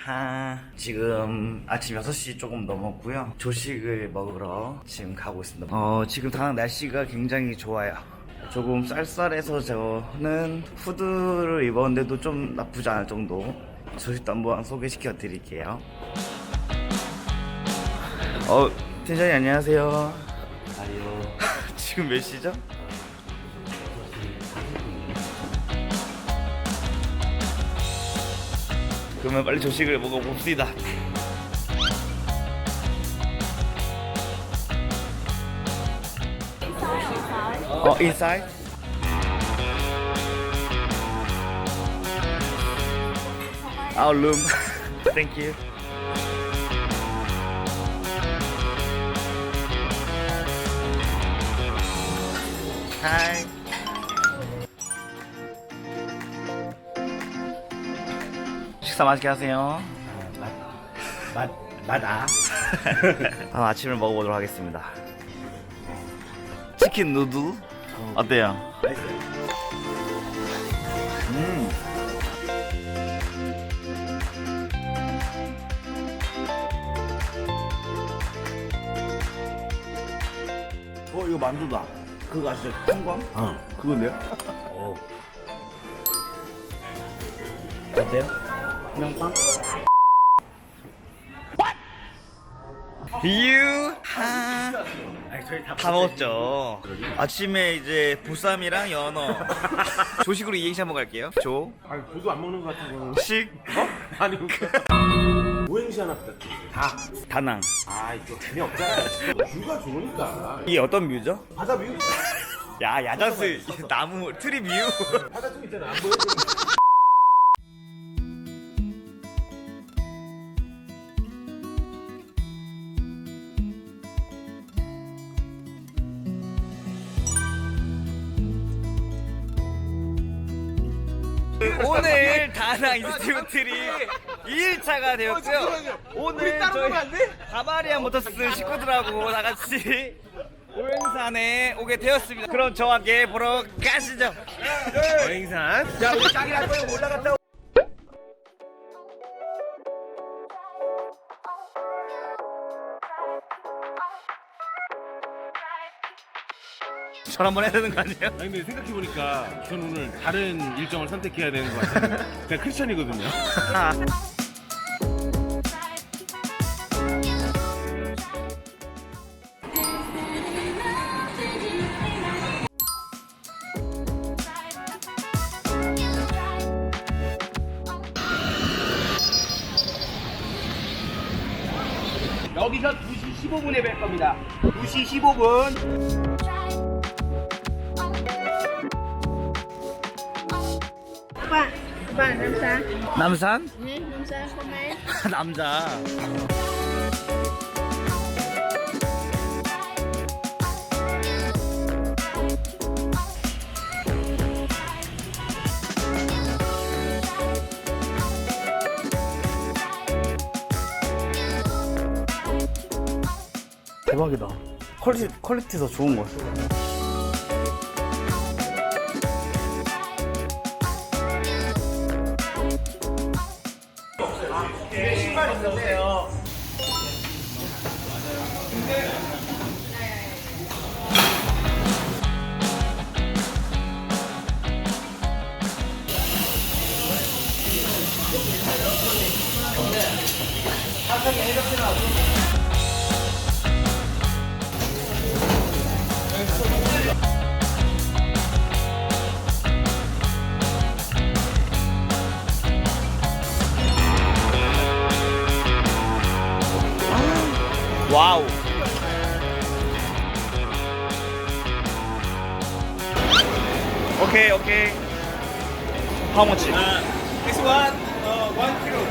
유하 지금 아침 6시 조금 넘었고요. 조식을 먹으러 지금 가고 있습니다. 어 지금 당장 날씨가 굉장히 좋아요. 조금 쌀쌀해서 저는 후드를 입었는데도 좀 나쁘지 않을 정도. 조식도 한번 소개시켜 드릴게요. 어 팀장님 안녕하세요. 아니요. 지금 몇 시죠? 그러면 빨리 조식을 먹어봅시다. 어, inside? Our room. Thank you. Hi. 식사 맛있게 하세요. 맛, 맛아. 아, 아침을 먹어보도록 하겠습니다. 치킨 누들 어때요? 맛있어요. 음. 어, 이거 만두다. 그거 아시죠? 통광? 어. 그건데요? 어. 어때요? 그냥 빵? 유하 다, 다 먹었죠. 아침에 이제 보쌈이랑 연어 조식으로 이행시 한번 갈게요. 조, 아니, 저도 안 먹는 것 같은 거는. 식, 아니, 오행시 하나 부탁드릴게요. 다. 다낭. 아, 이거 재미없잖아요. 뷰가 좋으니까. 이게 어떤 뮤죠? 바다 뷰? 야 야자수 나무 트리 뮤. 바다 쪽 있잖아. 안 보여? 오늘 다낭 인스티튜트리 2일차가 되었고요. 오늘 저희 가마리안 모터스 식구들하고 다 같이 오행산에 오게 되었습니다. 그럼 저와 함께 보러 가시죠. 오행산. 자, 우리 짱이랑 거기 올라갔다 오- 전 한번 해야 되는 거 아니에요? 아니 근데 생각해 보니까 전 오늘 다른 일정을 선택해야 되는 것 같아요 그냥 크리스천이거든요 여기서 2시 15분에 뵐 겁니다. 2시 15분. 남산? Làm sao hôm nay? 남자. 대박이다. 퀄리티 퀄리티 더 좋은 거 같아. 와우. 오케이 오케이. How much? This one, uh, one kilo.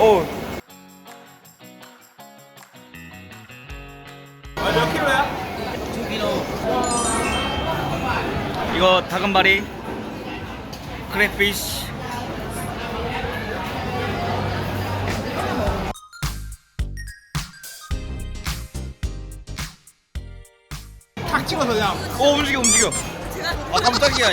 오. 아, 몇 킬로야? 이거 다금바리 크랩피쉬 탁 찍어서 그냥. 오 움직여 움직여 아 깜짝이야